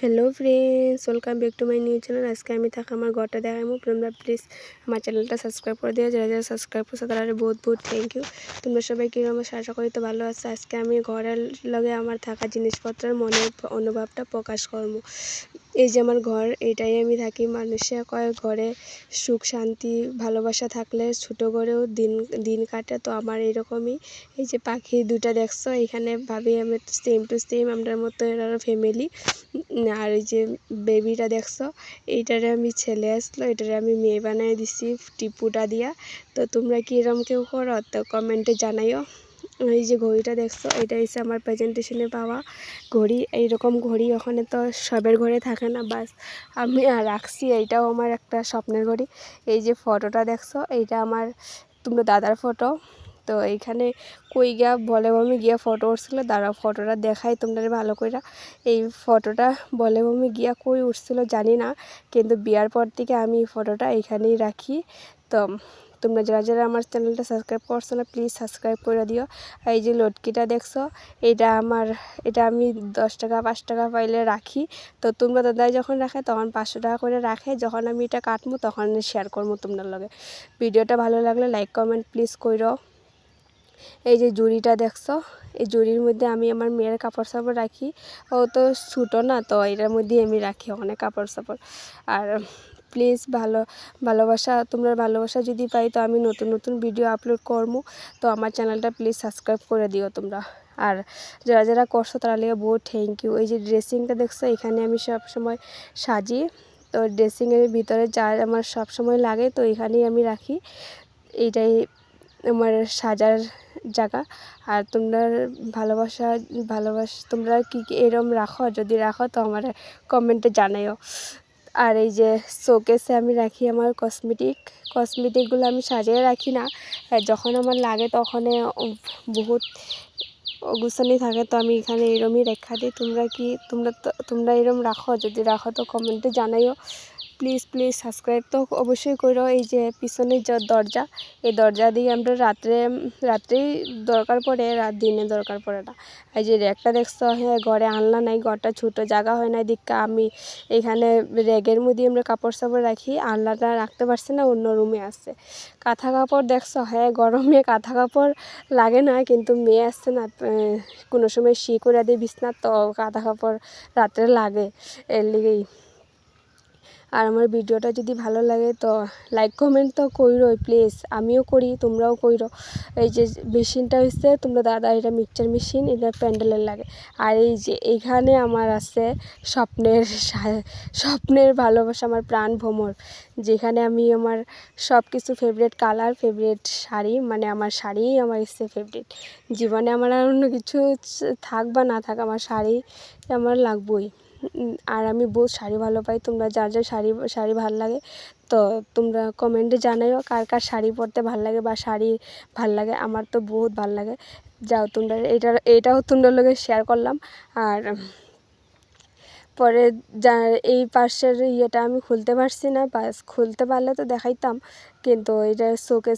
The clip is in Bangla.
Hello friends welcome back to my new channel আজকে আমি থাকা আমার ঘরটা দেখাবো। তোমরা প্লিজ আমার চ্যানেলটা সাবস্ক্রাইব করে দিও। যারা যারা সাবস্ক্রাইব করছে, তারা বহুত বহুত থ্যাংক ইউ তোমরা সবাই কীরকম আশা করি তো ভালো আছে? আজকে আমি ঘরের লগে আমার থাকা জিনিসপত্রের মনের অনুভবটা প্রকাশ করব। এই যে আমার ঘর, এটাই আমি থাকি। মানুষে কয় ঘরে সুখ, শান্তি, ভালোবাসা থাকলে ছোটো ঘরেও দিন দিন কাটে। তো আমার এরকমই। এই যে পাখি দুটা দেখছ, এখানে ভাবি আমি সেম টু সেম আমরা মতো এরা ফ্যামিলি আর এই যে বেবিটা দেখছ, এইটারে আমি ছেলে আসলো, এটারে আমি মেয়ে বানিয়ে দিছি, টিপুটা দিয়া। তো তোমরা কি এরম কেউ করো? তো কমেন্টে জানাইও। এই যে ঘড়িটা দেখছ, এটা হচ্ছে আমার প্রেজেন্টেশনে পাওয়া ঘড়ি। এইরকম ঘড়ি ওখানে তো সবের ঘরে থাকে না, বাস আমি রাখছি, এইটাও আমার একটা স্বপ্নের ঘড়ি। এই যে ফটোটা দেখছ, এইটা আমার তোমরা দাদার ফটো। তো এইখানে কই গিয়া বলে বমি গিয়া ফটো উঠছিল, দাঁড়াও ফটোটা দেখাই তোমরা ভালো করে এই ফটোটা বলে বমি গিয়া কই উঠছিল জানি না, কিন্তু বিয়ার পর থেকে আমি এই ফটোটা এখানেই রাখি। তো তোমরা যারা যারা আমার চ্যানেলটা সাবস্ক্রাইব করছ না প্লিজ সাবস্ক্রাইব করে দিও। এই যে লটকিটা দেখছ, এটা আমার, এটা আমি দশ টাকা, পাঁচ টাকা পাইলে রাখি। তো তোমরা দাদাই যখন রাখে তখন পাঁচশো টাকা করে রাখে, যখন আমি এটা কাটবো তখন শেয়ার করব তোমার লগে। ভিডিওটা ভালো লাগলে লাইক কমেন্ট প্লিজ করো এই যে জুড়িটা দেখছ, এই জুড়ির মধ্যে আমি আমার মেয়ের কাপড় সাপড় রাখি। ও তো ছোটো না, তো এটার মধ্যেই আমি রাখি অনেক কাপড় সাপড় আর প্লিজ ভালো, ভালোবাসা, তোমরা ভালোবাসা যদি পাই, তো আমি নতুন নতুন ভিডিও আপলোড করব তো আমার চ্যানেলটা প্লিজ সাবস্ক্রাইব করে দিও তোমরা। আর যারা যারা করছ, তারা লেগে বহু থ্যাংক ইউ এই যে ড্রেসিংটা দেখছ, এখানে আমি সব সময় সাজি। তো ড্রেসিংয়ের ভিতরে যা আমার সব সময় লাগে, তো এখানেই আমি রাখি। এইটাই আমার সাজার জায়গা। আর তোমরা ভালোবাসা, ভালোবাস, তোমরা কী কী এরম রাখো? যদি রাখো তো আমার কমেন্টে জানাইও। আর এই যে শোকেসে আমি রাখি আমার কসমেটিক। কসমেটিকগুলো আমি সাজিয়ে রাখি না। যখন আমার লাগে তখন বহুত গুছানি থাকে, তো আমি এখানে এরমই রেখা দিই। তোমরা কি, তোমরা তোমরা এরম রাখো? যদি রাখো তো কমেন্টে জানাইও। প্লিজ প্লিজ সাবস্ক্রাইব তো অবশ্যই করো। এই যে পিছনের যে দরজা, এই দরজা দিয়ে আমরা রাত্রে, রাত্রেই দরকার পড়ে, রাত দিনে দরকার পড়ে না। এই যে র্যাকটা দেখছ হ্যাঁ ঘরে আনলা নাই, ঘরটা ছোটো, জায়গা হয় না দিকটা আমি এখানে র্যাগের মধ্যে আমরা কাপড় সাপড় রাখি আনলাটা রাখতে পারছি না, অন্য রুমে আছে। কাঁথা কাপড় দেখছ হ্যাঁ গরমে কাঁথা কাপড় লাগে না, কিন্তু মেয়ে আসছে না কোনো সময় শি করে দিই বিছনা, তো কাঁথা কাপড় রাত্রে লাগে। এর লিগেই আর আমার ভিডিওটা যদি ভালো লাগে তো লাইক কমেন্ট তো কইরো প্লিজ আমিও করি, তোমরাও কইরো। এই যে মেশিনটা হচ্ছে তোমরা দাদা, এটা মিক্সচার মেশিন, এটা প্যান্ডেলের লাগে। আর এই যে এখানে আমার আছে স্বপ্নের স্বপ্নের ভালোবাসা, আমার প্রাণ ভ্রমর। যেখানে আমি আমার সব কিছু ফেভারিট কালার ফেভারিট শাড়ি মানে আমার শাড়িই আমার হচ্ছে ফেভারিট জীবনে আমার আর অন্য কিছু থাক বা না থাক, আমার শাড়ি আমার লাগবই। আর আমি বহুত শাড়ি ভালো পাই, তোমরা যার যার শাড়ি শাড়ি ভালো লাগে, তো তোমরা কমেন্টে জানাইও কার কার শাড়ি পরতে ভালো লাগে বা শাড়ি ভালো লাগে, আমার তো বহুত ভালো লাগে। যাও তোমরা এটা এটাও তোমরা লোকে শেয়ার করলাম। আর পরে যা, এই পাশের ইয়েটা আমি খুলতে পারছি না, বাস খুলতে পারলে তো দেখাইতাম, কিন্তু এটা শোকেস